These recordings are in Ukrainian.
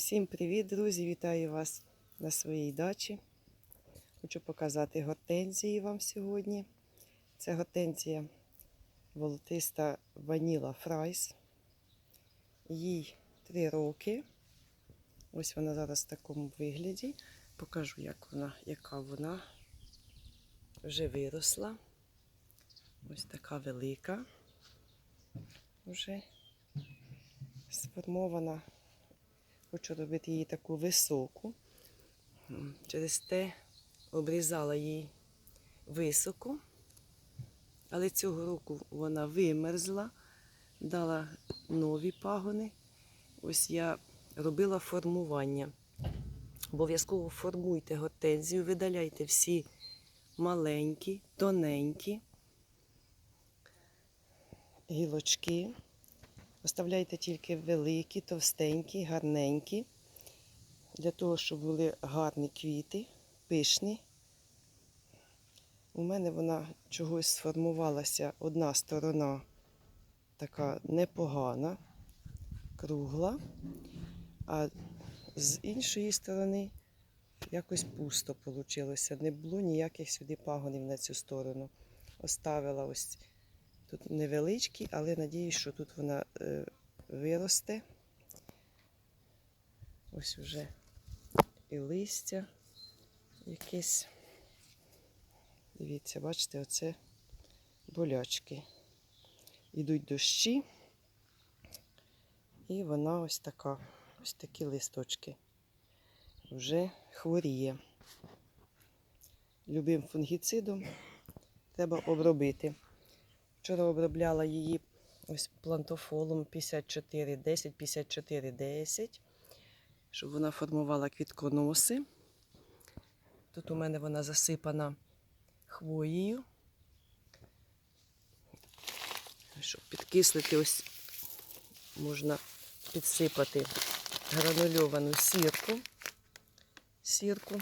Всім привіт, друзі! Вітаю вас на своїй дачі. Хочу показати гортензії вам сьогодні. Це гортензія волотиста Ваніла Фрайс. Їй 3 роки. Ось вона зараз в такому вигляді. Покажу, як вона, яка вона вже виросла. Ось така велика. Вже сформована. Хочу робити її таку високу. Через те обрізала їй високу, але цього року вона вимерзла, дала нові пагони. Ось я робила формування. Обов'язково формуйте гортензію, видаляйте всі маленькі, тоненькі гілочки. Оставляйте тільки великі, товстенькі, гарненькі, для того, щоб були гарні квіти, пишні. У мене вона чогось сформувалася одна сторона така непогана, кругла, а з іншої сторони якось пусто вийшло. Не було ніяких сюди пагонів на цю сторону. Оставила ось Тут невеличкі, але надіюсь, що тут вона е, виросте. Ось уже і листя якесь. Дивіться, бачите, оце болячки. Йдуть дощі, і вона ось така, ось такі листочки. Вже хворіє. Любим фунгіцидом треба обробити. Вчора обробляла її ось плантофолом 5410, 5410, щоб вона формувала квітконоси. Тут у мене вона засипана хвоєю. Щоб підкислити, ось можна підсипати гранульовану сірку. Сірку.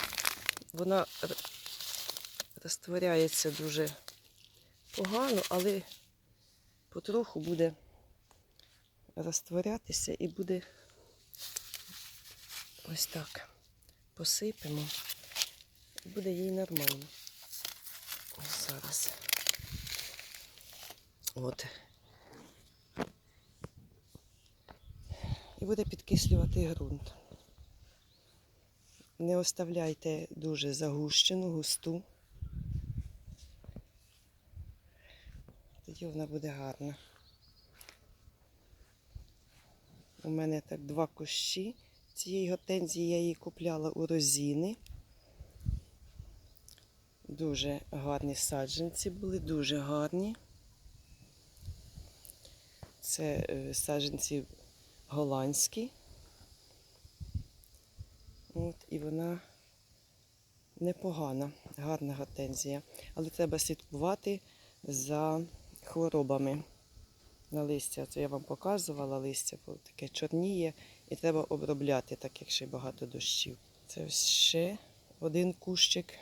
Вона р- розтворяється дуже погано, але потроху буде розтворятися і буде ось так. Посипемо, буде їй нормально. Ось зараз. От. І буде підкислювати ґрунт. Не оставляйте дуже загущену, густу. Тоді вона буде гарна. У мене так два кущі цієї гортензії я її купляла у розіни. Дуже гарні саджанці були, дуже гарні. Це е, саджанці голландські. От, і вона непогана, гарна гортензія. Але треба слідкувати за хворобами на листя. Це я вам показувала листя, таке чорніє і треба обробляти, так як ще багато дощів. Це ще один кущик.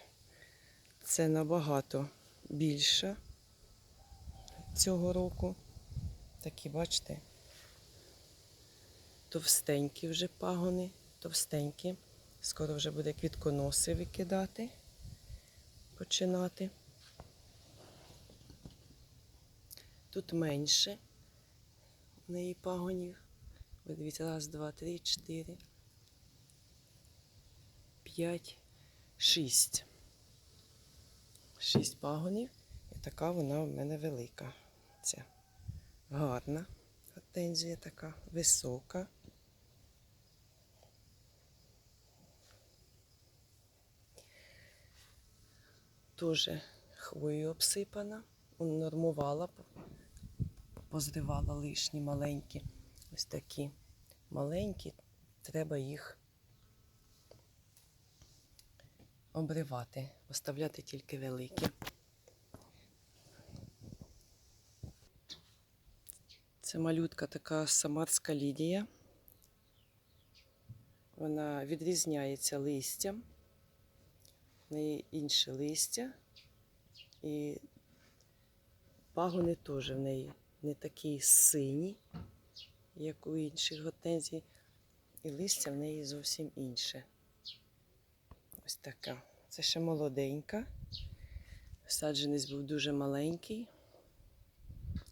Це набагато більше цього року. Такі, бачите, товстенькі вже пагони, товстенькі. Скоро вже буде квітконоси викидати, починати. Тут менше в неї пагонів. Ви дивіться, раз, два, три, чотири, п'ять, шість. Шість пагонів. І така вона в мене велика. Ця гарна гортензія така, висока. Дуже хвою обсипана, нормувала, позривала лишні маленькі. Ось такі маленькі, треба їх обривати, оставляти тільки великі. Це малютка така самарська лідія. Вона відрізняється листям. В неї інше листя. І пагони теж в неї не такі сині, як у інших гортензій. І листя в неї зовсім інше. Ось така. Це ще молоденька. Саджанець був дуже маленький.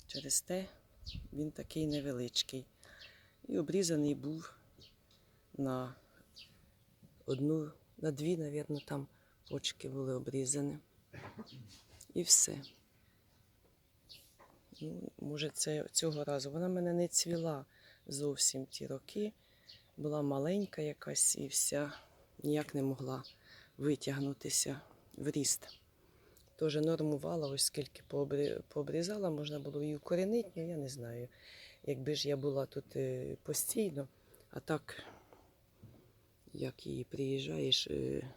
Через те він такий невеличкий. І обрізаний був на одну, на дві, мабуть, там почки були обрізані. І все. Ну, може, це цього разу. Вона мене не цвіла зовсім ті роки. Була маленька якась і вся ніяк не могла витягнутися в ріст. Теж нормувала, ось скільки пообрізала, можна було її укорінити, ну я не знаю. Якби ж я була тут е, постійно, а так, як її приїжджаєш е,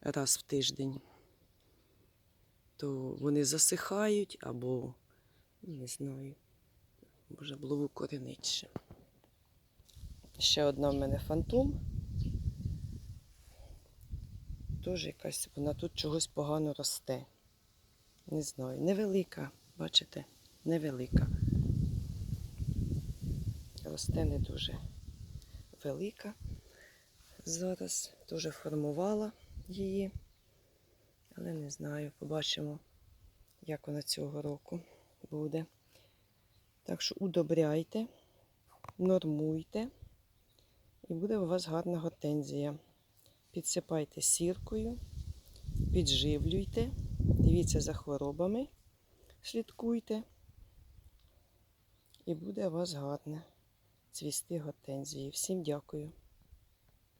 раз в тиждень, то вони засихають або не знаю, може було б укорінити ще. Одна в мене фантом. Теж якась, вона тут чогось погано росте. Не знаю, невелика, бачите, невелика. Росте не дуже велика. Зараз теж формувала її, але не знаю, побачимо, як вона цього року буде. Так що удобряйте, нормуйте, і буде у вас гарна гортензія. Підсипайте сіркою, підживлюйте, дивіться за хворобами, слідкуйте, і буде у вас гарне цвісти гортензії. Всім дякую.